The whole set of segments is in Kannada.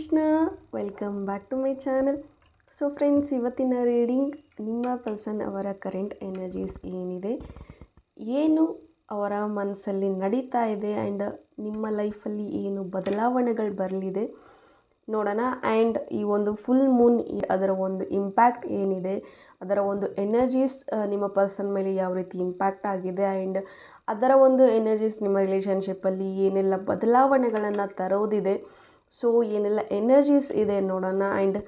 Krishna welcome back to my channel so friends ಇವತ್ತಿನ ರೀಡಿಂಗ್ ನಿಮ್ಮ ಪರ್ಸನ್ ಅವರ ಕರೆಂಟ್ ಎನರ್ಜೀಸ್ ಏನಿದೆ? ಏನು ಅವರ ಮನಸ್ಸಲ್ಲಿ ನಡೀತಾ ಇದೆ ಆ್ಯಂಡ್ ನಿಮ್ಮ ಲೈಫಲ್ಲಿ ಏನು ಬದಲಾವಣೆಗಳು ಬರಲಿದೆ? ನೋಡೋಣ. ಆ್ಯಂಡ್ ಈ ಒಂದು ಫುಲ್ ಮೂನ್ ಅದರ ಒಂದು ಇಂಪ್ಯಾಕ್ಟ್ ಏನಿದೆ? ಅದರ ಒಂದು ಎನರ್ಜೀಸ್ ನಿಮ್ಮ ಪರ್ಸನ್ ಮೇಲೆ ಯಾವ ರೀತಿ ಇಂಪ್ಯಾಕ್ಟ್ ಆಗಿದೆ? ಆ್ಯಂಡ್ ಅದರ ಒಂದು ಎನರ್ಜೀಸ್ ನಿಮ್ಮ ರಿಲೇಷನ್ಶಿಪ್ಪಲ್ಲಿ ಏನೆಲ್ಲ ಬದಲಾವಣೆಗಳನ್ನು ತರೋದಿದೆ? ಸೊ ಏನೆಲ್ಲ ಎನರ್ಜೀಸ್ ಇದೆ ನೋಡೋಣ. ಆ್ಯಂಡ್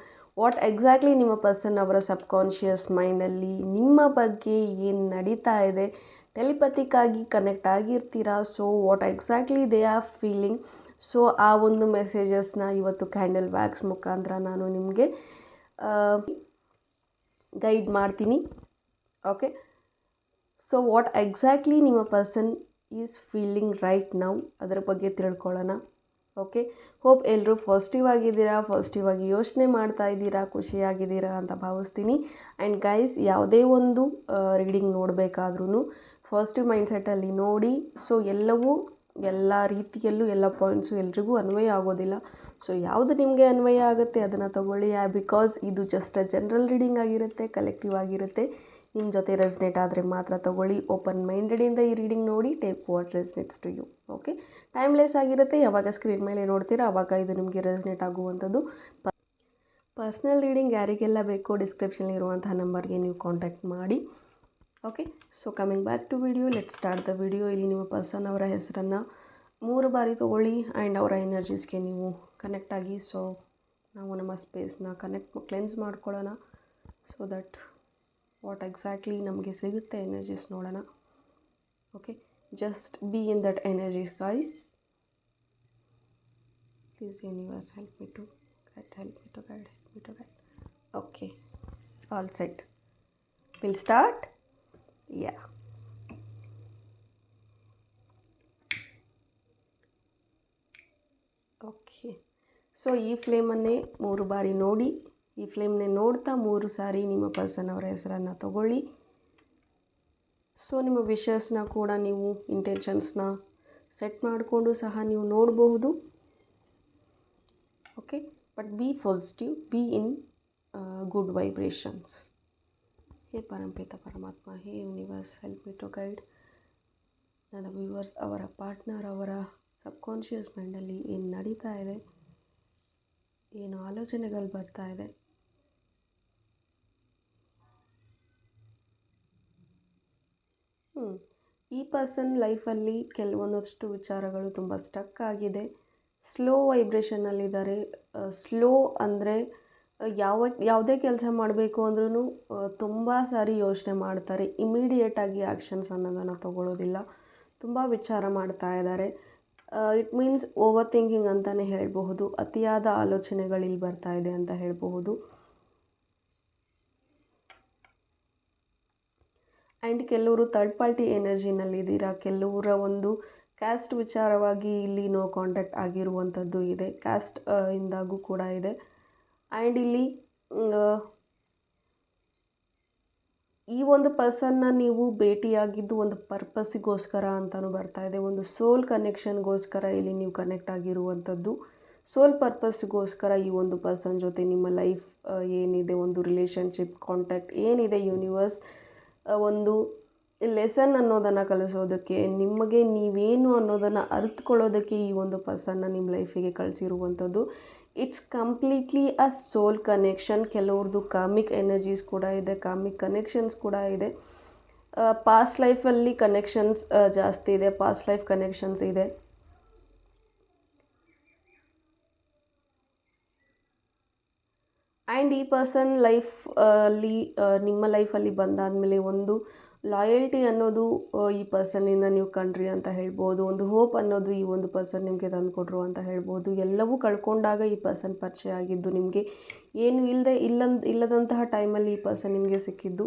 ವಾಟ್ ಎಕ್ಸಾಕ್ಟ್ಲಿ ನಿಮ್ಮ ಪರ್ಸನ್ ಅವರ ಸಬ್ಕಾನ್ಷಿಯಸ್ ಮೈಂಡಲ್ಲಿ ನಿಮ್ಮ ಬಗ್ಗೆ ಏನು ನಡೀತಾ ಇದೆ? ಟೆಲಿಪತಿಕ್ಕಾಗಿ connect ಆಗಿರ್ತೀರಾ? So what exactly they are feeling so ಆ ಒಂದು ಮೆಸೇಜಸ್ನ ಇವತ್ತು ಕ್ಯಾಂಡಲ್ ವ್ಯಾಕ್ಸ್ ಮುಖಾಂತರ ನಾನು ನಿಮಗೆ ಗೈಡ್ ಮಾಡ್ತೀನಿ. ಓಕೆ ಸೊ ವಾಟ್ ಎಕ್ಸಾಕ್ಟ್ಲಿ ನಿಮ್ಮ person is feeling right now ಅದರ ಬಗ್ಗೆ ತಿಳ್ಕೊಳ್ಳೋಣ. ಓಕೆ? ಹೋಪ್ ಎಲ್ಲರೂ ಪಾಸಿಟಿವ್ ಆಗಿದ್ದೀರಾ ಪಾಸಿಟಿವ್ ಆಗಿ ಯೋಚನೆ ಮಾಡ್ತಾ ಇದ್ದೀರಾ, ಖುಷಿಯಾಗಿದ್ದೀರಾ ಅಂತ ಭಾವಿಸ್ತೀನಿ. ಆ್ಯಂಡ್ ಗೈಸ್ ಯಾವುದೇ ಒಂದು ರೀಡಿಂಗ್ ನೋಡಬೇಕಾದ್ರೂ ಪಾಸಿಟಿವ್ ಮೈಂಡ್ಸೆಟ್ಟಲ್ಲಿ ನೋಡಿ ಸೊ ಎಲ್ಲವೂ, ಎಲ್ಲ ರೀತಿಯಲ್ಲೂ, ಎಲ್ಲ ಪಾಯಿಂಟ್ಸು ಎಲ್ರಿಗೂ ಅನ್ವಯ ಆಗೋದಿಲ್ಲ. ಸೊ ಯಾವುದು ನಿಮಗೆ ಅನ್ವಯ ಆಗುತ್ತೆ ಅದನ್ನು ತಗೊಳ್ಳಿ. ಬಿಕಾಸ್ ಇದು ಜಸ್ಟ್ ಜನ್ರಲ್ ರೀಡಿಂಗ್ ಆಗಿರುತ್ತೆ ಕಲೆಕ್ಟಿವ್ ಆಗಿರುತ್ತೆ. ನಿಮ್ಮ ಜೊತೆ ರೆಸ್ನೇಟ್ ಆದರೆ ಮಾತ್ರ ತಗೊಳ್ಳಿ. ಓಪನ್ ಮೈಂಡೆಡಿಂದ ಈ ರೀಡಿಂಗ್ ನೋಡಿ take what resonates to you okay timeless ಆಗಿರುತ್ತೆ. ಯಾವಾಗ ಸ್ಕ್ರೀನ್ ಮೇಲೆ ನೋಡ್ತೀರಾ ಆವಾಗ ಇದು ನಿಮಗೆ ರೆಸ್ನೇಟ್ ಆಗುವಂಥದ್ದು. ಪರ್ಸ್ನಲ್ ರೀಡಿಂಗ್ ಯಾರಿಗೆಲ್ಲ ಬೇಕೋ ಡಿಸ್ಕ್ರಿಪ್ಷನ್ ಇರುವಂತಹ ನಂಬರ್ಗೆ ನೀವು ಕಾಂಟ್ಯಾಕ್ಟ್ ಮಾಡಿ. Okay so coming back to video let start the video ಇಲ್ಲಿ ನಿಮ್ಮ ಪರ್ಸನ್ ಅವರ ಹೆಸರನ್ನು ಮೂರು ಬಾರಿ ತೊಗೊಳ್ಳಿ ಆ್ಯಂಡ್ ಅವರ ಎನರ್ಜೀಸ್ಗೆ ನೀವು ಕನೆಕ್ಟ್ ಆಗಿ. ಸೊ ನಾವು ನಮ್ಮ ಸ್ಪೇಸ್ನ ಕನೆಕ್ಟ್ ಕ್ಲೆನ್ಸ್ ಮಾಡ್ಕೊಳ್ಳೋಣ. ಸೊ ದಟ್ ವಾಟ್ ಎಕ್ಸಾಕ್ಟ್ಲಿ ನಮಗೆ ಸಿಗುತ್ತೆ ಎನರ್ಜೀಸ್ ನೋಡೋಣ. Okay just be in that energies guys please universe help me to guide help me to guide help me to guide okay all set will start yeah okay so ಈ ಫ್ಲೇಮನ್ನೇ ಮೂರು ಬಾರಿ ನೋಡಿ. ಈ ಫ್ಲೇಮ್ನೇ ನೋಡ್ತಾ ಮೂರು ಸಾರಿ ನಿಮ್ಮ ಪರ್ಸನ್ ಅವರ ಹೆಸರನ್ನು ತಗೊಳ್ಳಿ. ಸೊ, ನಿಮ್ಮ ವಿಷಸ್ನ ಕೂಡ ನೀವು ಇಂಟೆನ್ಷನ್ಸ್ನ ಸೆಟ್ ಮಾಡಿಕೊಂಡು ಸಹ ನೀವು ನೋಡಬಹುದು. Okay but be positive be in good vibrations ಹೇ ಪರಂಪಿತ ಪರಮಾತ್ಮ, ಹೇ universe help me to guide ನನ್ನ ವ್ಯೂವರ್ಸ್ ಅವರ ಪಾರ್ಟ್ನರ್ ಅವರ ಸಬ್ಕಾನ್ಷಿಯಸ್ ಮೈಂಡಲ್ಲಿ ಏನು ನಡೀತಾ ಇದೆ. ಏನು ಆಲೋಚನೆಗಳು ಬರ್ತಾ ಇದೆ. ಈ ಪರ್ಸನ್ ಲೈಫಲ್ಲಿ ಕೆಲವೊಂದಷ್ಟು ವಿಚಾರಗಳು ತುಂಬ ಸ್ಟಕ್ ಆಗಿದೆ. ಸ್ಲೋ ವೈಬ್ರೇಷನ್ನಲ್ಲಿದ್ದಾರೆ ಸ್ಲೋ ಅಂದರೆ ಯಾವ, ಯಾವುದೇ ಕೆಲಸ ಮಾಡಬೇಕು ಅಂದ್ರೂ ತುಂಬ ಸಾರಿ ಯೋಚನೆ ಮಾಡ್ತಾರೆ. ಇಮಿಡಿಯೇಟಾಗಿ ಆ್ಯಕ್ಷನ್ಸ್ ಅನ್ನೋದನ್ನು ತಗೊಳ್ಳೋದಿಲ್ಲ ತುಂಬ ವಿಚಾರ ಮಾಡ್ತಾ ಇದ್ದಾರೆ. ಇಟ್ ಮೀನ್ಸ್ ಓವರ್ ಥಿಂಕಿಂಗ್ ಅಂತಲೇ ಹೇಳಬಹುದು. ಅತಿಯಾದ ಆಲೋಚನೆಗಳು ಇಲ್ಲಿ ಬರ್ತಾ ಇದೆ ಅಂತ ಹೇಳಬಹುದು. ಆ್ಯಂಡ್ ಕೆಲವರು ಥರ್ಡ್ ಪಾರ್ಟಿ ಎನರ್ಜಿನಲ್ಲಿದ್ದೀರಾ ಕೆಲವರ ಒಂದು ಕ್ಯಾಸ್ಟ್ ವಿಚಾರವಾಗಿ ಇಲ್ಲಿ ನೋ ಕಾಂಟ್ಯಾಕ್ಟ್ ಆಗಿರುವಂಥದ್ದು ಇದೆ. ಕ್ಯಾಸ್ಟ್ ಇಂದಾಗೂ ಕೂಡ ಇದೆ. ಆ್ಯಂಡ್ ಇಲ್ಲಿ ಈ ಒಂದು ಪರ್ಸನ್ನ ನೀವು ಭೇಟಿಯಾಗಿದ್ದು ಒಂದು ಪರ್ಪಸ್ಸಿಗೋಸ್ಕರ ಅಂತಲೂ ಬರ್ತಾ ಇದೆ. ಒಂದು ಸೋಲ್ ಕನೆಕ್ಷನ್ಗೋಸ್ಕರ ಇಲ್ಲಿ ನೀವು ಕನೆಕ್ಟ್ ಆಗಿರುವಂಥದ್ದು. ಸೋಲ್ ಪರ್ಪಸ್ಗೋಸ್ಕರ ಈ ಒಂದು ಪರ್ಸನ್ ಜೊತೆ ನಿಮ್ಮ ಲೈಫ್ ಏನಿದೆ, ಒಂದು ರಿಲೇಷನ್ಶಿಪ್ ಕಾಂಟ್ಯಾಕ್ಟ್ ಏನಿದೆ ಯೂನಿವರ್ಸ್ ಒಂದು ಲೆಸನ್ ಅನ್ನೋದನ್ನು ಕಲಿಸೋದಕ್ಕೆ, ನಿಮಗೆ ನೀವೇನು ಅನ್ನೋದನ್ನು ಅರಿತುಕೊಳ್ಳೋದಕ್ಕೆ ಈ ಒಂದು ಪರ್ಸನ್ನ ನಿಮ್ಮ ಲೈಫಿಗೆ ಕಳಿಸಿರುವಂಥದ್ದು. It's completely a soul connection ಕೆಲವ್ರದ್ದು karmic energies ಕೂಡ ಇದೆ, ಕಾಮಿಕ್ ಕನೆಕ್ಷನ್ಸ್ ಕೂಡ ಇದೆ. ಪಾಸ್ಟ್ ಲೈಫಲ್ಲಿ ಕನೆಕ್ಷನ್ಸ್ ಜಾಸ್ತಿ ಇದೆ ಪಾಸ್ಟ್ ಲೈಫ್ ಕನೆಕ್ಷನ್ಸ್ ಇದೆ. ಆ್ಯಂಡ್ ಈ ಪರ್ಸನ್ ಲೈಫ್ ಅಲ್ಲಿ ನಿಮ್ಮ ಲೈಫಲ್ಲಿ ಬಂದಾದಮೇಲೆ ಒಂದು ಲಾಯಲ್ಟಿ ಅನ್ನೋದು ಈ ಪರ್ಸನ್ನಿಂದ ನೀವು ಕಂಡ್ರಿ ಅಂತ ಹೇಳ್ಬೋದು, ಒಂದು ಹೋಪ್ ಅನ್ನೋದು ಈ ಒಂದು ಪರ್ಸನ್ ನಿಮಗೆ ತಂದುಕೊಟ್ರು ಅಂತ ಹೇಳ್ಬೋದು, ಎಲ್ಲವೂ ಕಳ್ಕೊಂಡಾಗ ಈ ಪರ್ಸನ್ ಪರಿಚಯ ಆಗಿದ್ದು ನಿಮಗೆ. ಏನು ಇಲ್ಲದೆ ಇಲ್ಲಂದ, ಇಲ್ಲದಂತಹ ಟೈಮಲ್ಲಿ ಈ ಪರ್ಸನ್ ನಿಮಗೆ ಸಿಕ್ಕಿದ್ದು.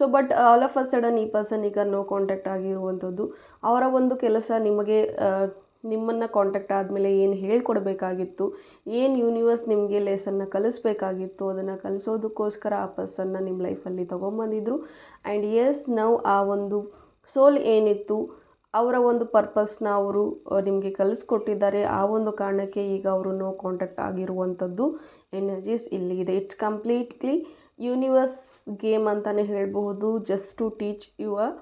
So but all of a sudden ಈ ಪರ್ಸನ್ ಈಗ ನೋ ಕಾಂಟ್ಯಾಕ್ಟ್ ಆಗಿರುವಂಥದ್ದು. ಅವರ ಒಂದು ಕೆಲಸ ನಿಮಗೆ ನಿಮ್ಮನ್ನು ಕಾಂಟ್ಯಾಕ್ಟ್ ಆದಮೇಲೆ ಏನು ಹೇಳಿಕೊಡ್ಬೇಕಾಗಿತ್ತು, ಏನು ಯೂನಿವರ್ಸ್ ನಿಮಗೆ ಲೆಸನ್ನ ಕಲಿಸ್ಬೇಕಾಗಿತ್ತು, ಅದನ್ನು ಕಲಿಸೋದಕ್ಕೋಸ್ಕರ ಆ ಪರ್ಸನ್ನ ನಿಮ್ಮ ಲೈಫಲ್ಲಿ ತೊಗೊಂಬಂದಿದ್ರು. ಆ್ಯಂಡ್ ಎಸ್ ನಾವು ಆ ಒಂದು ಸೋಲ್ ಏನಿತ್ತು, ಅವರ ಒಂದು ಪರ್ಪಸ್ನ ಅವರು ನಿಮಗೆ ಕಲಿಸ್ಕೊಟ್ಟಿದ್ದಾರೆ. ಆ ಒಂದು ಕಾರಣಕ್ಕೆ ಈಗ ಅವರು ನೋ ಕಾಂಟ್ಯಾಕ್ಟ್ ಆಗಿರುವಂಥದ್ದು ಎನರ್ಜೀಸ್ ಇಲ್ಲಿ ಇದೆ ಇಟ್ಸ್ ಕಂಪ್ಲೀಟ್ಲಿ ಯೂನಿವರ್ಸ್ ಗೇಮ್ ಅಂತಲೇ ಹೇಳಬಹುದು just to teach your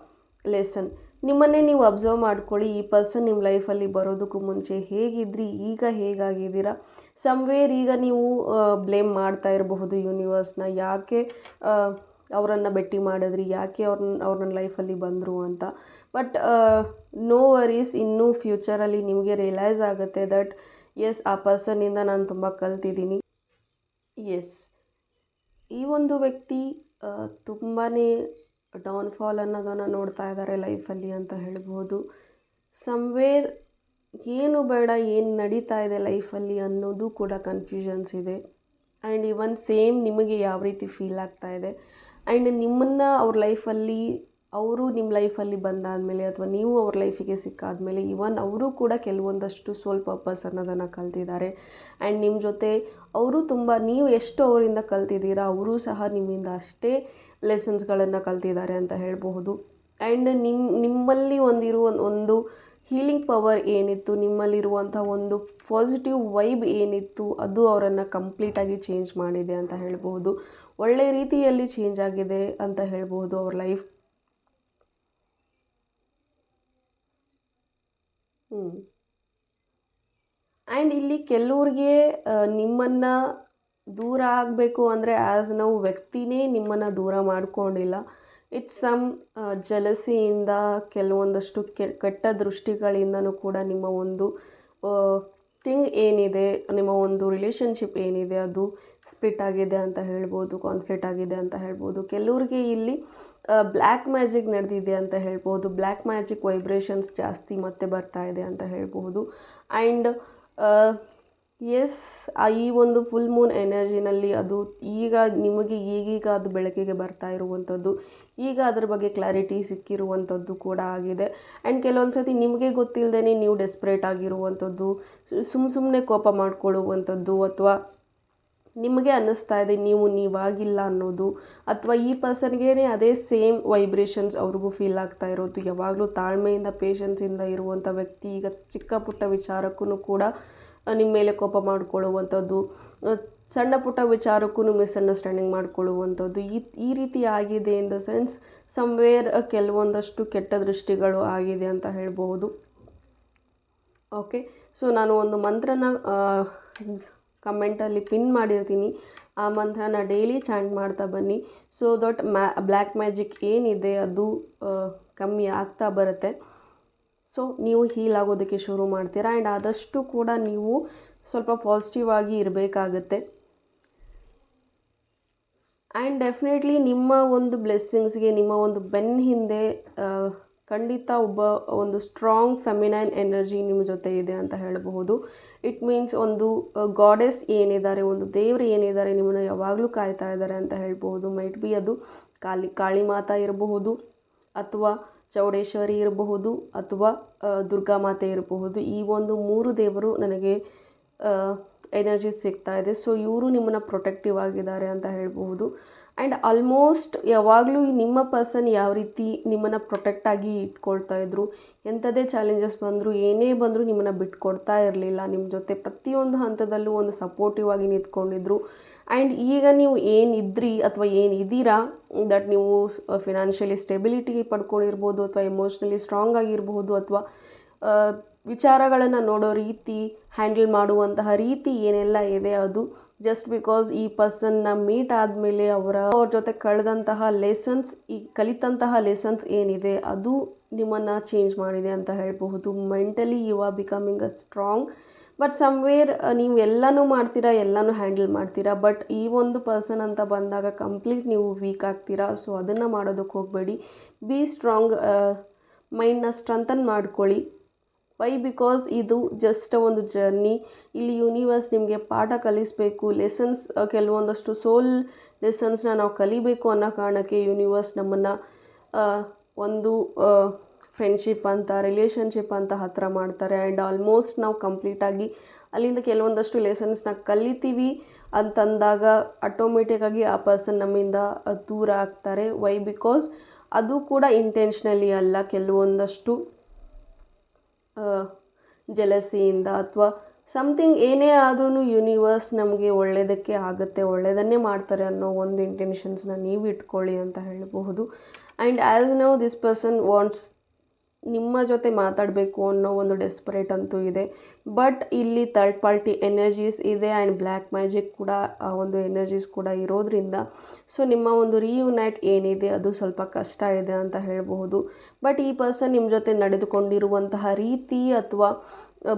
lesson ನಿಮ್ಮನ್ನೇ ನೀವು ಅಬ್ಸರ್ವ್ ಮಾಡ್ಕೊಳ್ಳಿ, ಈ ಪರ್ಸನ್ ನಿಮ್ಮ ಲೈಫಲ್ಲಿ ಬರೋದಕ್ಕೂ ಮುಂಚೆ ಹೇಗಿದ್ರಿ, ಈಗ ಹೇಗಾಗಿದ್ದೀರಾ? ಸಮ್ವೇರ್ ಈಗ ನೀವು ಬ್ಲೇಮ್ ಮಾಡ್ತಾ ಇರಬಹುದು ಯೂನಿವರ್ಸ್ನ ಯಾಕೆ ಅವರನ್ನು ಭೇಟಿ ಮಾಡಿದ್ರಿ, ಯಾಕೆ ಅವ್ರನ್ನ ಅವ್ರ ನನ್ನ ಲೈಫಲ್ಲಿ ಬಂದರು ಅಂತ. ಬಟ್ ನೋ ವರೀಸ್ ಇನ್ನೂ ಫ್ಯೂಚರಲ್ಲಿ ನಿಮಗೆ ರಿಯಲೈಸ್ ಆಗುತ್ತೆ ದಟ್ ಎಸ್ ಆ ಪರ್ಸನ್ನಿಂದ ನಾನು ತುಂಬ ಕಲ್ತಿದ್ದೀನಿ. ಎಸ್ ಈ ಒಂದು ವ್ಯಕ್ತಿ ತುಂಬಾ ಡೌನ್ಫಾಲ್ ಅನ್ನೋದನ್ನು ನೋಡ್ತಾ ಇದ್ದಾರೆ ಲೈಫಲ್ಲಿ ಅಂತ ಹೇಳ್ಬೋದು. ಸಮ್ವೇರ್ ಏನು ಬೇಡ, ಏನು ನಡೀತಾ ಇದೆ ಲೈಫಲ್ಲಿ ಅನ್ನೋದು ಕೂಡ ಕನ್ಫ್ಯೂಷನ್ಸ್ ಇದೆ. ಆ್ಯಂಡ್ ಇವನ್ ಸೇಮ್ ನಿಮಗೆ ಯಾವ ರೀತಿ ಫೀಲ್ ಆಗ್ತಾ ಇದೆ. ಆ್ಯಂಡ್ ನಿಮ್ಮನ್ನು ಅವ್ರ ಲೈಫಲ್ಲಿ ಅವರು ನಿಮ್ಮ ಲೈಫಲ್ಲಿ ಬಂದಾದಮೇಲೆ ಅಥವಾ ನೀವು ಅವ್ರ ಲೈಫಿಗೆ ಸಿಕ್ಕಾದಮೇಲೆ ಇವನ್ ಅವರು ಕೂಡ ಕೆಲವೊಂದಷ್ಟು ಸೋಲ್ ಪರ್ಪಸ್ ಅನ್ನೋದನ್ನು ಕಲ್ತಿದ್ದಾರೆ. ಆ್ಯಂಡ್ ನಿಮ್ಮ ಜೊತೆ ಅವರು ತುಂಬ, ನೀವು ಎಷ್ಟು ಅವರಿಂದ ಕಲ್ತಿದ್ದೀರಾ, ಅವರು ಸಹ ನಿಮ್ಮಿಂದ ಅಷ್ಟೇ. ಲೆಸನ್ಸ್ಗಳನ್ನು ಕಲ್ತಿದ್ದಾರೆ ಅಂತ ಹೇಳಬಹುದು. ಆ್ಯಂಡ್ ನಿಮ್ಮ ನಿಮ್ಮಲ್ಲಿ ಒಂದಿರುವ, ಒಂದು ಹೀಲಿಂಗ್ ಪವರ್ ಏನಿತ್ತು, ನಿಮ್ಮಲ್ಲಿರುವಂಥ ಒಂದು ಪಾಸಿಟಿವ್ ವೈಬ್ ಏನಿತ್ತು, ಅದು ಅವರನ್ನು ಕಂಪ್ಲೀಟಾಗಿ ಚೇಂಜ್ ಮಾಡಿದೆ ಅಂತ ಹೇಳ್ಬೋದು ಒಳ್ಳೆ ರೀತಿಯಲ್ಲಿ ಚೇಂಜ್ ಆಗಿದೆ ಅಂತ ಹೇಳ್ಬೋದು ಅವ್ರ ಲೈಫ್ ಹ್ಞೂ ಆ್ಯಂಡ್ ಇಲ್ಲಿ ಕೆಲವ್ರಿಗೆ ನಿಮ್ಮನ್ನು ದೂರ ಆಗಬೇಕು ಅಂದರೆ ಆ್ಯಸ್ ನಾವು ವ್ಯಕ್ತಿನೇ ನಿಮ್ಮನ್ನು ದೂರ ಮಾಡಿಕೊಂಡಿಲ್ಲ. ಇಟ್ಸ್ ಸಮ್ ಜಲಸಿಯಿಂದ ಕೆಲವೊಂದಷ್ಟು ಕೆಟ್ಟ ದೃಷ್ಟಿಗಳಿಂದನೂ ಕೂಡ ನಿಮ್ಮ ಒಂದು ಥಿಂಗ್ ಏನಿದೆ, ನಿಮ್ಮ ಒಂದು ರಿಲೇಷನ್ಶಿಪ್ ಏನಿದೆ, ಅದು ಸ್ಪಿಟ್ ಆಗಿದೆ ಅಂತ ಹೇಳ್ಬೋದು ಕಾನ್ಫ್ಲಿಕ್ಟ್ ಆಗಿದೆ ಅಂತ ಹೇಳ್ಬೋದು. ಕೆಲವ್ರಿಗೆ ಇಲ್ಲಿ ಬ್ಲ್ಯಾಕ್ ಮ್ಯಾಜಿಕ್ ನಡೆದಿದೆ ಅಂತ ಹೇಳ್ಬೋದು. ಬ್ಲ್ಯಾಕ್ ಮ್ಯಾಜಿಕ್ ವೈಬ್ರೇಷನ್ಸ್ ಜಾಸ್ತಿ ಮತ್ತೆ ಬರ್ತಾ ಇದೆ ಅಂತ ಹೇಳ್ಬೋದು. ಆ್ಯಂಡ್ ಎಸ್ ಈ ಒಂದು ಫುಲ್ ಮೂನ್ ಎನರ್ಜಿನಲ್ಲಿ ಅದು ಈಗ ನಿಮಗೆ ಈಗೀಗ ಅದು ಬೆಳಕಿಗೆ ಬರ್ತಾ ಇರುವಂಥದ್ದು. ಈಗ ಅದ್ರ ಬಗ್ಗೆ ಕ್ಲಾರಿಟಿ ಸಿಕ್ಕಿರುವಂಥದ್ದು ಕೂಡ ಆಗಿದೆ. ಆ್ಯಂಡ್ ಕೆಲವೊಂದು ಸತಿ ನಿಮಗೆ ಗೊತ್ತಿಲ್ಲದೇ ನೀವು ಡೆಸ್ಪ್ರೇಟ್ ಆಗಿರುವಂಥದ್ದು ಸುಮ್ಮ ಸುಮ್ಮನೆ ಕೋಪ ಮಾಡ್ಕೊಳ್ಳುವಂಥದ್ದು ಅಥವಾ ನಿಮಗೆ ಅನ್ನಿಸ್ತಾ ಇದೆ, ನೀವು ನೀವಾಗಿಲ್ಲ ಅನ್ನೋದು ಅಥವಾ ಈ ಪರ್ಸನ್ಗೇ ಅದೇ ಸೇಮ್ ವೈಬ್ರೇಷನ್ಸ್ ಅವ್ರಿಗೂ ಫೀಲ್ ಆಗ್ತಾ ಇರೋದು. ಯಾವಾಗಲೂ ತಾಳ್ಮೆಯಿಂದ ಪೇಷನ್ಸಿಂದ ಇರುವಂಥ ವ್ಯಕ್ತಿ ಈಗ ಚಿಕ್ಕ ಪುಟ್ಟ ವಿಚಾರಕ್ಕೂ ಕೂಡ ನಿಮ್ಮ ಮೇಲೆ ಕೋಪ ಮಾಡಿಕೊಳ್ಳುವಂಥದ್ದು ಸಣ್ಣ ಪುಟ್ಟ ವಿಚಾರಕ್ಕೂ ಮಿಸ್ಅಂಡರ್ಸ್ಟ್ಯಾಂಡಿಂಗ್ ಮಾಡ್ಕೊಳ್ಳುವಂಥದ್ದು. ಈ ಈ ರೀತಿ ಆಗಿದೆ ಇನ್ ದ ಸೆನ್ಸ್ ಸಮ್ವೇರ್ ಕೆಲವೊಂದಷ್ಟು ಕೆಟ್ಟ ದೃಷ್ಟಿಗಳು ಆಗಿದೆ ಅಂತ ಹೇಳ್ಬೋದು. ಓಕೆ ಸೊ ನಾನು ಒಂದು ಮಂತ್ರನ ಕಮೆಂಟಲ್ಲಿ ಪಿನ್ ಮಾಡಿರ್ತೀನಿ. ಆ ಮಂತ್ರನ ಡೈಲಿ ಚಾಂಟ್ ಮಾಡ್ತಾ ಬನ್ನಿ. ಸೊ ದಟ್ ಮ್ಯಾ ಬ್ಲ್ಯಾಕ್ ಮ್ಯಾಜಿಕ್ ಏನಿದೆ, ಅದು ಕಮ್ಮಿ ಆಗ್ತಾ ಬರುತ್ತೆ. ಸೊ ನೀವು ಹೀಲ್ ಆಗೋದಕ್ಕೆ ಶುರು ಮಾಡ್ತೀರಾ ಆ್ಯಂಡ್ ಆದಷ್ಟು ಕೂಡ ನೀವು ಸ್ವಲ್ಪ ಪಾಸಿಟಿವ್ ಆಗಿ ಇರಬೇಕಾಗತ್ತೆ. ಆ್ಯಂಡ್ ಡೆಫಿನೆಟ್ಲಿ ನಿಮ್ಮ ಒಂದು ಬ್ಲೆಸ್ಸಿಂಗ್ಸ್ಗೆ ನಿಮ್ಮ ಒಂದು ಬೆನ್ ಹಿಂದೆ ಖಂಡಿತ ಒಬ್ಬ ಒಂದು ಸ್ಟ್ರಾಂಗ್ ಫೆಮಿನೈನ್ ಎನರ್ಜಿ ನಿಮ್ಮ ಜೊತೆ ಇದೆ ಅಂತ ಹೇಳಬಹುದು. ಇಟ್ ಮೀನ್ಸ್ ಒಂದು ಗಾಡೆಸ್ ಏನಿದ್ದಾರೆ, ಒಂದು ದೇವರು ಏನಿದ್ದಾರೆ ನಿಮ್ಮನ್ನು ಯಾವಾಗಲೂ ಕಾಯ್ತಾ ಇದ್ದಾರೆ ಅಂತ ಹೇಳ್ಬೋದು ಮೈಟ್ ಬಿ ಅದು ಕಾಳಿ ಕಾಳಿ ಮಾತಾ ಇರಬಹುದು, ಅಥವಾ ಚೌಡೇಶ್ವರಿ ಇರಬಹುದು ಅಥವಾ ದುರ್ಗಾ ಮಾತೆ ಇರಬಹುದು, ಈ ಒಂದು ಮೂರು ದೇವರು ನನಗೆ ಎನರ್ಜಿ ಸಿಗ್ತಾ ಇದೆ. ಸೊ, ಇವರು ನಿಮ್ಮನ್ನು ಪ್ರೊಟೆಕ್ಟಿವ್ ಆಗಿದ್ದಾರೆ ಅಂತ ಹೇಳಬಹುದು. ಆ್ಯಂಡ್ ಆಲ್ಮೋಸ್ಟ್ ಯಾವಾಗಲೂ ನಿಮ್ಮ ಪರ್ಸನ್ ಯಾವ ರೀತಿ ನಿಮ್ಮನ್ನು ಪ್ರೊಟೆಕ್ಟಾಗಿ ಇಟ್ಕೊಳ್ತಾ ಇದ್ರು ಎಂಥದೇ ಚಾಲೆಂಜಸ್ ಬಂದರೂ, ಏನೇ ಬಂದರೂ ನಿಮ್ಮನ್ನು ಬಿಟ್ಕೊಡ್ತಾ ಇರಲಿಲ್ಲ. ನಿಮ್ಮ ಜೊತೆ ಪ್ರತಿಯೊಂದು ಹಂತದಲ್ಲೂ ಒಂದು ಸಪೋರ್ಟಿವ್ ಆಗಿ ನಿಂತ್ಕೊಂಡಿದ್ರು. ಆ್ಯಂಡ್ ಈಗ ನೀವು ಏನಿದ್ರಿ ಅಥವಾ ಏನಿದ್ದೀರಾ ದಟ್ ನೀವು ಫಿನಾನ್ಷಿಯಲಿ ಸ್ಟೆಬಿಲಿಟಿ ಪಡ್ಕೊಂಡಿರ್ಬೋದು ಅಥವಾ ಎಮೋಷ್ನಲಿ ಸ್ಟ್ರಾಂಗ್ ಆಗಿರ್ಬೋದು ಅಥವಾ ವಿಚಾರಗಳನ್ನು ನೋಡೋ ರೀತಿ ಹ್ಯಾಂಡಲ್ ಮಾಡುವಂತಹ ರೀತಿ ಏನೆಲ್ಲ ಇದೆ ಅದು ಜಸ್ಟ್ ಬಿಕಾಸ್ ಈ ಪರ್ಸನ್ನ ಮೀಟ್ ಆದಮೇಲೆ ಅವರ ಅವ್ರ ಜೊತೆ ಕಳೆದಂತಹ ಲೆಸನ್ಸ್ ಈ ಕಲಿತಂತಹ ಲೆಸನ್ಸ್ ಏನಿದೆ, ಅದು ನಿಮ್ಮನ್ನು ಚೇಂಜ್ ಮಾಡಿದೆ ಅಂತ ಹೇಳಬಹುದು. Mentally you are becoming a strong but somewhere ನೀವು ಎಲ್ಲನೂ ಮಾಡ್ತೀರಾ, ಎಲ್ಲನೂ ಹ್ಯಾಂಡಲ್ ಮಾಡ್ತೀರಾ ಬಟ್ ಈ ಒಂದು ಪರ್ಸನ್ ಅಂತ ಬಂದಾಗ ಕಂಪ್ಲೀಟ್ ನೀವು ವೀಕ್ ಆಗ್ತೀರಾ. ಸೊ ಅದನ್ನು ಮಾಡೋದಕ್ಕೆ ಹೋಗಬೇಡಿ. ಬಿ ಸ್ಟ್ರಾಂಗ್ ಮೈಂಡ್ನ ಸ್ಟ್ರೆಂಥನ್ ಮಾಡ್ಕೊಳ್ಳಿ. ವೈ ಬಿಕಾಸ್ ಇದು ಜಸ್ಟ್ ಒಂದು ಜರ್ನಿ ಇಲ್ಲಿ ಯೂನಿವರ್ಸ್ ನಿಮಗೆ ಪಾಠ ಕಲಿಸಬೇಕು. ಲೆಸನ್ಸ್ ಕೆಲವೊಂದಷ್ಟು ಸೋಲ್ ಲೆಸನ್ಸ್ನ ನಾವು ಕಲಿಬೇಕು ಅನ್ನೋ ಕಾರಣಕ್ಕೆ ಯೂನಿವರ್ಸ್ ನಮ್ಮನ್ನು ಒಂದು ಫ್ರೆಂಡ್ಶಿಪ್ ಅಂತ ರಿಲೇಷನ್ಶಿಪ್ ಅಂತ ಹತ್ತಿರ ಮಾಡ್ತಾರೆ. ಆ್ಯಂಡ್ ಆಲ್ಮೋಸ್ಟ್ ನಾವು ಕಂಪ್ಲೀಟಾಗಿ ಅಲ್ಲಿಂದ ಕೆಲವೊಂದಷ್ಟು ಲೆಸನ್ಸ್ನ ಕಲಿತೀವಿ ಅಂತಂದಾಗ ಆಟೋಮೆಟಿಕ್ಕಾಗಿ ಆ ಪರ್ಸನ್ ನಮ್ಮಿಂದ ದೂರ ಆಗ್ತಾರೆ. ವೈ ಬಿಕಾಸ್ ಅದು ಕೂಡ ಇಂಟೆನ್ಷನಲಿ ಅಲ್ಲ. ಕೆಲವೊಂದಷ್ಟು ಜಲಸಿಯಿಂದ ಅಥವಾ ಸಮಥಿಂಗ್ ಏನೇ ಆದ್ರೂ ಯೂನಿವರ್ಸ್ ನಮಗೆ ಒಳ್ಳೆಯದಕ್ಕೆ ಆಗುತ್ತೆ ಒಳ್ಳೆಯದನ್ನೇ ಮಾಡ್ತಾರೆ ಅನ್ನೋ ಒಂದು ಇಂಟೆನ್ಷನ್ಸ್ನ ನೀವು ಇಟ್ಕೊಳ್ಳಿ ಅಂತ ಹೇಳಬಹುದು. And as now this person wants ನಿಮ್ಮ ಜೊತೆ ಮಾತಾಡಬೇಕು ಅನ್ನೋ ಒಂದು ಡೆಸ್ಪರೇಟ್ ಅಂತೂ ಇದೆ. ಬಟ್ ಇಲ್ಲಿ ಥರ್ಡ್ ಪಾರ್ಟಿ ಎನರ್ಜೀಸ್ ಇದೆ ಆ್ಯಂಡ್ ಬ್ಲ್ಯಾಕ್ ಮ್ಯಾಜಿಕ್ ಕೂಡ, ಆ ಒಂದು ಎನರ್ಜೀಸ್ ಕೂಡ ಇರೋದ್ರಿಂದ ಸೊ ನಿಮ್ಮ ಒಂದು ರೀಯುನೈಟ್ ಏನಿದೆ ಅದು ಸ್ವಲ್ಪ ಕಷ್ಟ ಇದೆ ಅಂತ ಹೇಳಬಹುದು. ಬಟ್ ಈ ಪರ್ಸನ್ ನಿಮ್ಮ ಜೊತೆ ನಡೆದುಕೊಂಡಿರುವಂತಹ ರೀತಿ ಅಥವಾ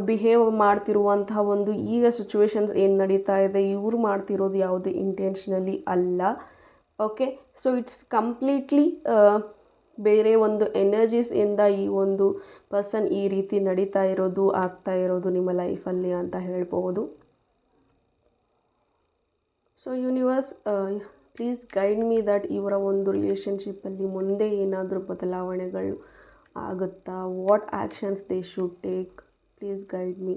ಬಿಹೇವ್ ಮಾಡ್ತಿರುವಂತಹ ಒಂದು ಈಗ ಸಿಚುವೇಶನ್ಸ್ ಏನು ನಡೀತಾ ಇದೆ, ಇವರು ಮಾಡ್ತಿರೋದು ಯಾವುದು ಇಂಟೆನ್ಷನಲಿ ಅಲ್ಲ. ಓಕೆ ಸೊ ಇಟ್ಸ್ ಕಂಪ್ಲೀಟ್ಲಿ ಬೇರೆ ಒಂದು ಎನರ್ಜೀಸ್ ಇಂದ ಈ ಒಂದು ಪರ್ಸನ್ ಈ ರೀತಿ ನಡೀತಾ ಇರೋದು, ಆಗ್ತಾ ಇರೋದು ನಿಮ್ಮ ಲೈಫಲ್ಲಿ ಅಂತ ಹೇಳ್ಬೋದು so universe please guide me that ಇವರ ಒಂದು ರಿಲೇಷನ್ಶಿಪ್ಪಲ್ಲಿ ಮುಂದೆ ಏನಾದರೂ ಬದಲಾವಣೆಗಳು ಆಗುತ್ತಾ? What actions they should take please guide me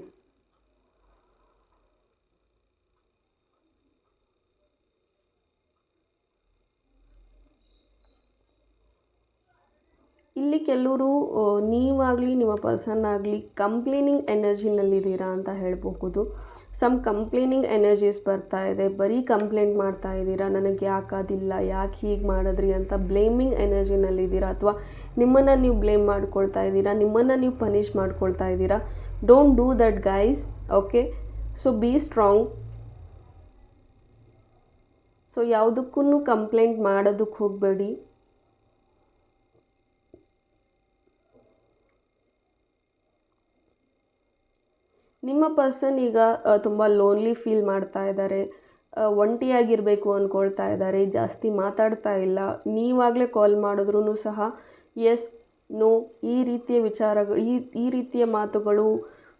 ಇಲ್ಲಿ ಕೆಲವರು ನೀವಾಗಲಿ, ನಿಮ್ಮ ಪರ್ಸನ್ ಆಗಲಿ ಕಂಪ್ಲೇನಿಂಗ್ ಎನರ್ಜಿನಲ್ಲಿದ್ದೀರಾ ಅಂತ ಹೇಳಬಹುದು. ಸಮ್ ಕಂಪ್ಲೇನಿಂಗ್ ಎನರ್ಜೀಸ್ ಬರ್ತಾ ಇದೆ. ಬರೀ ಕಂಪ್ಲೇಂಟ್ ಮಾಡ್ತಾ ಇದ್ದೀರಾ. ನನಗೆ ಯಾಕಾದಿಲ್ಲ ಯಾಕೆ ಹೀಗೆ ಮಾಡಿದ್ರಿ ಅಂತ ಬ್ಲೇಮಿಂಗ್ ಎನರ್ಜಿನಲ್ಲಿದ್ದೀರಾ ಅಥವಾ ನಿಮ್ಮನ್ನು ನೀವು ಬ್ಲೇಮ್ ಮಾಡ್ಕೊಳ್ತಾ ಇದ್ದೀರಾ? ನಿಮ್ಮನ್ನು ನೀವು ಪನಿಷ್ ಮಾಡ್ಕೊಳ್ತಾ ಇದ್ದೀರಾ? Don't do that guys okay so be strong so ಯಾವುದಕ್ಕೂ ಕಂಪ್ಲೇಂಟ್ ಮಾಡೋದಕ್ಕೆ ಹೋಗಬೇಡಿ. ನಿಮ್ಮ ಪರ್ಸನ್ ಈಗ ತುಂಬ ಲೋನ್ಲಿ ಫೀಲ್ ಮಾಡ್ತಾ ಇದ್ದಾರೆ. ಒಂಟಿಯಾಗಿರಬೇಕು ಅಂದ್ಕೊಳ್ತಾ ಇದ್ದಾರೆ. ಜಾಸ್ತಿ ಮಾತಾಡ್ತಾ ಇಲ್ಲ. ನೀವಾಗಲೇ ಕಾಲ್ ಮಾಡಿದ್ರೂ ಸಹ ಎಸ್ ನೋ ಈ ರೀತಿಯ ವಿಚಾರಗಳು, ಈ ಈ ರೀತಿಯ ಮಾತುಗಳು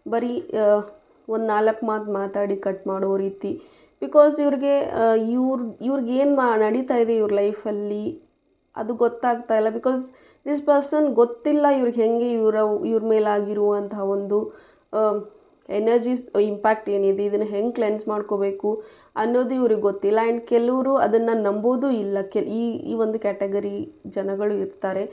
ಬರೀ ಒಂದು ನಾಲ್ಕು ಮಾತು ಮಾತಾಡಿ ಕಟ್ ಮಾಡೋ ರೀತಿ. ಬಿಕಾಸ್ ಇವ್ರಿಗೆ ಇವ್ರ ಇವ್ರಿಗೇನು ಮಾ, ನಡೀತಾ ಇದೆ ಇವ್ರ ಲೈಫಲ್ಲಿ ಅದು ಗೊತ್ತಾಗ್ತಾ ಇಲ್ಲ. ಬಿಕಾಸ್ ದಿಸ್ ಪರ್ಸನ್ ಗೊತ್ತಿಲ್ಲ ಇವ್ರಿಗೆ ಹೆಂಗೆ ಇವರ, ಇವ್ರ ಮೇಲಾಗಿರುವಂತಹ ಒಂದು ಎನರ್ಜೀಸ್ ಇಂಪ್ಯಾಕ್ಟ್ ಏನಿದೆ? ಇದನ್ನು ಹೆಂಗೆ ಕ್ಲೆನ್ಸ್ ಮಾಡ್ಕೋಬೇಕು ಅನ್ನೋದು ಇವ್ರಿಗೆ ಗೊತ್ತಿಲ್ಲ. ಆ್ಯಂಡ್ ಕೆಲವರು ಅದನ್ನು ನಂಬೋದೂ ಇಲ್ಲ. ಕೆ, ಈ ಈ ಒಂದು ಕ್ಯಾಟಗರಿ ಜನಗಳು ಇರ್ತಾರೆ.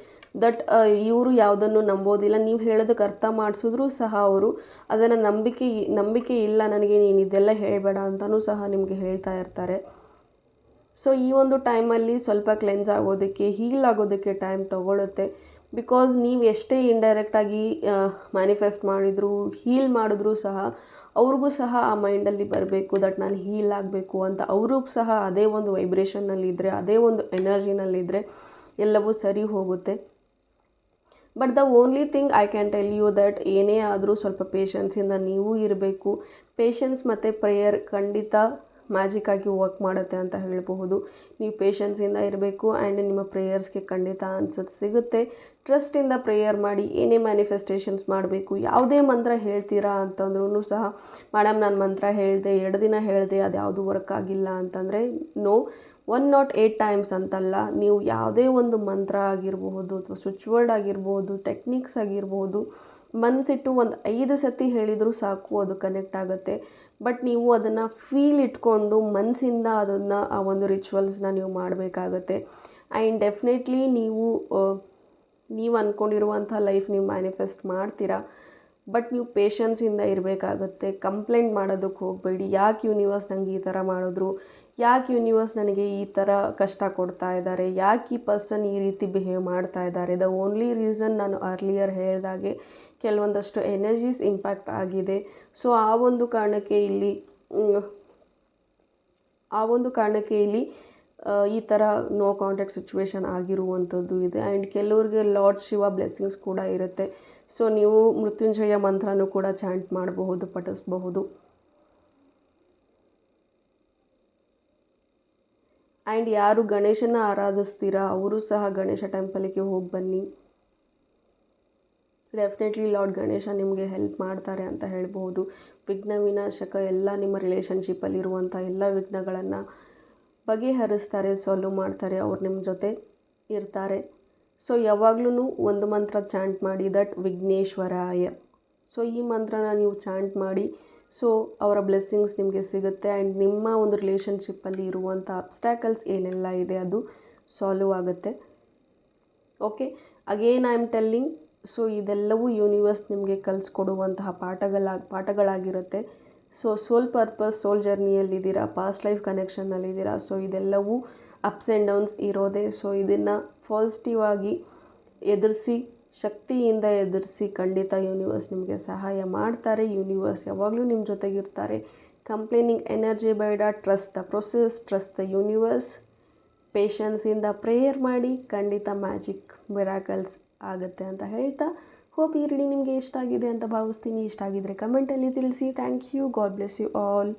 ದಟ್ ಇವರು ಯಾವುದನ್ನು ನಂಬೋದಿಲ್ಲ. ನೀವು ಹೇಳೋದಕ್ಕೆ ಅರ್ಥ ಮಾಡಿಸಿದ್ರೂ ಸಹ ಅವರು ಅದನ್ನು ನಂಬಿಕೆ ನಂಬಿಕೆ ಇಲ್ಲ, ನನಗೆ ನೀನು ಇದೆಲ್ಲ ಹೇಳಬೇಡ ಅಂತಲೂ ಸಹ ನಿಮಗೆ ಹೇಳ್ತಾ ಇರ್ತಾರೆ. ಸೊ ಈ ಒಂದು ಟೈಮಲ್ಲಿ ಸ್ವಲ್ಪ ಕ್ಲೆನ್ಸ್ ಆಗೋದಕ್ಕೆ ಹೀಲ್ ಆಗೋದಕ್ಕೆ ಟೈಮ್ ತೊಗೊಳುತ್ತೆ. ಬಿಕಾಸ್ ನೀವು ಎಷ್ಟೇ ಇಂಡೈರೆಕ್ಟಾಗಿ ಮ್ಯಾನಿಫೆಸ್ಟ್ ಮಾಡಿದ್ರು ಹೀಲ್ ಮಾಡಿದ್ರೂ ಸಹ, ಅವ್ರಿಗೂ ಸಹ ಆ ಮೈಂಡಲ್ಲಿ ಬರಬೇಕು ದಟ್ ನಾನು ಹೀಲ್ ಆಗಬೇಕು ಅಂತ. ಅವ್ರಿಗೂ ಸಹ ಅದೇ ಒಂದು ವೈಬ್ರೇಷನ್ನಲ್ಲಿದ್ದರೆ ಅದೇ ಒಂದು ಎನರ್ಜಿನಲ್ಲಿದ್ದರೆ ಎಲ್ಲವೂ ಸರಿ ಹೋಗುತ್ತೆ. But the only thing I can tell you that ಏನೇ ಆದರೂ ಸ್ವಲ್ಪ ಪೇಷನ್ಸಿಂದ ನೀವು ಇರಬೇಕು. ಪೇಷನ್ಸ್ ಮತ್ತು ಪ್ರೇಯರ್ ಖಂಡಿತ ಮ್ಯಾಜಿಕ್ ಆಗಿ ವರ್ಕ್ ಮಾಡುತ್ತೆ ಅಂತ ಹೇಳಬಹುದು. ನೀವು ಪೇಷನ್ಸಿಂದ ಇರಬೇಕು ಆ್ಯಂಡ್ ನಿಮ್ಮ ಪ್ರೇಯರ್ಸ್ಗೆ ಖಂಡಿತ ಆನ್ಸರ್ ಸಿಗುತ್ತೆ. ಟ್ರಸ್ಟಿಂದ ಪ್ರೇಯರ್ ಮಾಡಿ, ಏನೇ ಮ್ಯಾನಿಫೆಸ್ಟೇಷನ್ಸ್ ಮಾಡಬೇಕು, ಯಾವುದೇ ಮಂತ್ರ ಹೇಳ್ತೀರಾ ಅಂತಂದ್ರೂ ಸಹ ಮೇಡಮ್ ನಾನು ಮಂತ್ರ ಹೇಳಿದೆ, ಎರಡು ದಿನ ಹೇಳಿದೆ, ಅದು ಯಾವುದು ವರ್ಕ್ ಆಗಿಲ್ಲ ಅಂತಂದರೆ no one not eight times ಅಂತಲ್ಲ, ನೀವು ಯಾವುದೇ ಒಂದು ಮಂತ್ರ ಆಗಿರಬಹುದು ಅಥವಾ ಸ್ವಿಚ್ ವರ್ಡ್ ಆಗಿರ್ಬೋದು ಟೆಕ್ನಿಕ್ಸ್ ಆಗಿರ್ಬೋದು ಮನಸ್ಸಿಟ್ಟು ಒಂದು ಐದು ಸತಿ ಹೇಳಿದರೂ ಸಾಕು ಅದು ಕನೆಕ್ಟ್ ಆಗುತ್ತೆ. ಬಟ್ ನೀವು ಅದನ್ನು ಫೀಲ್ ಇಟ್ಕೊಂಡು ಮನಸ್ಸಿಂದ ಅದನ್ನು, ಆ ಒಂದು ರಿಚುವಲ್ಸ್ನ ನೀವು ಮಾಡಬೇಕಾಗತ್ತೆ. ಆ್ಯಂಡ್ ಡೆಫಿನೆಟ್ಲಿ ನೀವು ನೀವು ಅಂದ್ಕೊಂಡಿರುವಂಥ ಲೈಫ್ ನೀವು ಮ್ಯಾನಿಫೆಸ್ಟ್ ಮಾಡ್ತೀರಾ. ಬಟ್ ನೀವು ಪೇಷನ್ಸಿಂದ ಇರಬೇಕಾಗತ್ತೆ. ಕಂಪ್ಲೇಂಟ್ ಮಾಡೋದಕ್ಕೆ ಹೋಗಬೇಡಿ. ಯಾಕೆ ಯೂನಿವರ್ಸ್ ನನಗೆ ಈ ಥರ ಮಾಡಿದ್ರು? ಯಾಕೆ ಯೂನಿವರ್ಸ್ ನನಗೆ ಈ ಥರ ಕಷ್ಟ ಕೊಡ್ತಾ ಇದ್ದಾರೆ? ಯಾಕೆ ಈ ಪರ್ಸನ್ ಈ ರೀತಿ ಬಿಹೇವ್ ಮಾಡ್ತಾ ಇದ್ದಾರೆ? ದ ಓನ್ಲಿ ರೀಸನ್ ನಾನು ಅರ್ಲಿಯರ್ ಹೇಳಿದಾಗೆ ಕೆಲವೊಂದಷ್ಟು ಎನರ್ಜೀಸ್ ಇಂಪ್ಯಾಕ್ಟ್ ಆಗಿದೆ. ಸೊ ಆ ಒಂದು ಕಾರಣಕ್ಕೆ ಇಲ್ಲಿ ಆ ಒಂದು ಕಾರಣಕ್ಕೆ ಇಲ್ಲಿ ಈ ಥರ ನೋ ಕಾಂಟ್ಯಾಕ್ಟ್ ಸಿಚುವೇಶನ್ ಆಗಿರುವಂಥದ್ದು ಇದೆ. ಆ್ಯಂಡ್ ಕೆಲವ್ರಿಗೆ ಲಾರ್ಡ್ ಶಿವ ಬ್ಲೆಸ್ಸಿಂಗ್ಸ್ ಕೂಡ ಇರುತ್ತೆ. ಸೊ ನೀವು ಮೃತ್ಯುಂಜಯ ಮಂತ್ರನೂ ಕೂಡ ಚಾಂಟ್ ಮಾಡಬಹುದು, ಪಠಿಸ್ಬಹುದು. ಆ್ಯಂಡ್ ಯಾರು ಗಣೇಶನ ಆರಾಧಿಸ್ತೀರಾ, ಅವರು ಸಹ ಗಣೇಶ ಟೆಂಪಲಿಗೆ ಹೋಗಿ ಬನ್ನಿ. ಡೆಫಿನೆಟ್ಲಿ ಲಾರ್ಡ್ ಗಣೇಶ ನಿಮಗೆ ಹೆಲ್ಪ್ ಮಾಡ್ತಾರೆ ಅಂತ ಹೇಳ್ಬೋದು ವಿಘ್ನ ವಿನಾಶಕ ಎಲ್ಲ ನಿಮ್ಮ ರಿಲೇಷನ್ಶಿಪ್ಪಲ್ಲಿರುವಂಥ ಎಲ್ಲ ವಿಘ್ನಗಳನ್ನು ಬಗೆಹರಿಸ್ತಾರೆ ಸಾಲ್ವ್ ಮಾಡ್ತಾರೆ, ಅವ್ರು ನಿಮ್ಮ ಜೊತೆ ಇರ್ತಾರೆ. ಸೊ ಯಾವಾಗ್ಲೂ ಒಂದು ಮಂತ್ರ ಚಾಂಟ್ ಮಾಡಿ, ದಟ್ ವಿಘ್ನೇಶ್ವರಾಯ. ಸೊ ಈ ಮಂತ್ರನ ನೀವು ಚಾಂಟ್ ಮಾಡಿ ಸೊ ಅವರ ಬ್ಲೆಸ್ಸಿಂಗ್ಸ್ ನಿಮಗೆ ಸಿಗುತ್ತೆ ಆ್ಯಂಡ್ ನಿಮ್ಮ ಒಂದು ರಿಲೇಷನ್ಶಿಪ್ಪಲ್ಲಿ ಇರುವಂಥ ಅಬ್ಸ್ಟ್ಯಾಕಲ್ಸ್ ಏನೆಲ್ಲ ಇದೆ ಅದು ಸಾಲ್ವ್ ಆಗುತ್ತೆ. Okay again I am telling so ಇದೆಲ್ಲವೂ ಯೂನಿವರ್ಸ್ ನಿಮಗೆ ಕಲಿಸ್ಕೊಡುವಂತಹ ಪಾಠಗಳ ಪಾಠಗಳಾಗಿರುತ್ತೆ. ಸೊ ಸೋಲ್ ಪರ್ಪಸ್ ಸೋಲ್ ಜರ್ನಿಯಲ್ಲಿದ್ದೀರಾ ಪಾಸ್ಟ್ ಲೈಫ್ ಕನೆಕ್ಷನ್ನಲ್ಲಿದ್ದೀರಾ ಸೊ ಇದೆಲ್ಲವೂ ಅಪ್ಸ್ ಆ್ಯಂಡ್ ಡೌನ್ಸ್ ಇರೋದೇ. ಸೊ ಇದನ್ನು ಪಾಸಿಟಿವ್ ಆಗಿ ಎದುರಿಸಿ, ಶಕ್ತಿಯಿಂದ ಎದುರಿಸಿ ಖಂಡಿತ ಯೂನಿವರ್ಸ್ ನಿಮಗೆ ಸಹಾಯ ಮಾಡ್ತಾರೆ. ಯೂನಿವರ್ಸ್ ಯಾವಾಗಲೂ ನಿಮ್ಮ ಜೊತೆಗಿರ್ತಾರೆ. ಕಂಪ್ಲೇನಿಂಗ್ ಎನರ್ಜಿ ಬೇಡ trust the process trust the universe ಪೇಷನ್ಸಿಂದ prayer ಮಾಡಿ, ಖಂಡಿತ ಮ್ಯಾಜಿಕ್ ಮಿರಾಕಲ್ಸ್ ಆಗುತ್ತೆ ಅಂತ ಹೇಳ್ತಾ, ಹೋಪ್ ಈ ರೀಡಿಂಗ್ ನಿಮಗೆ ಇಷ್ಟ ಆಗಿದೆ ಅಂತ ಭಾವಿಸ್ತೀನಿ. ಇಷ್ಟ ಆಗಿದ್ದರೆ ಕಮೆಂಟಲ್ಲಿ ತಿಳಿಸಿ. Thank you God bless you all